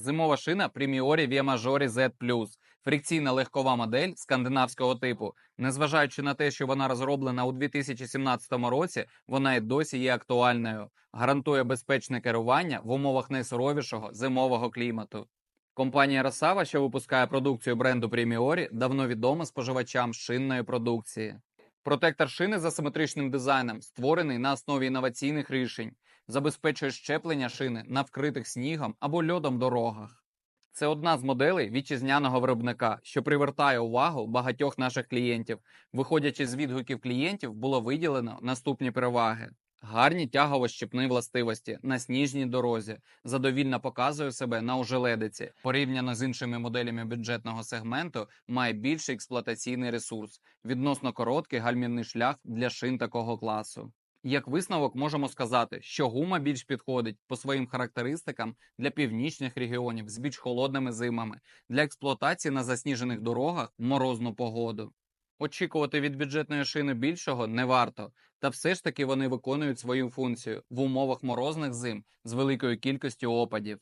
Зимова шина Primori Via Majori Z+. Фрикційна легкова модель скандинавського типу. Незважаючи на те, що вона розроблена у 2017 році, вона і досі є актуальною. Гарантує безпечне керування в умовах найсуровішого зимового клімату. Компанія Росава, що випускає продукцію бренду Primori, давно відома споживачам шинної продукції. Протектор шини з асиметричним дизайном створений на основі інноваційних рішень, забезпечує щеплення шини на вкритих снігом або льодом дорогах. Це одна з моделей вітчизняного виробника, що привертає увагу багатьох наших клієнтів. Виходячи з відгуків клієнтів, було виділено наступні переваги. Гарні тягово-щепні властивості на сніжній дорозі задовільно показує себе на ожеледиці. Порівняно з іншими моделями бюджетного сегменту, має більший експлуатаційний ресурс, відносно короткий гальмівний шлях для шин такого класу. Як висновок можемо сказати, що гума більш підходить по своїм характеристикам для північних регіонів з більш холодними зимами, для експлуатації на засніжених дорогах в морозну погоду. Очікувати від бюджетної шини більшого не варто, та все ж таки вони виконують свою функцію в умовах морозних зим з великою кількістю опадів.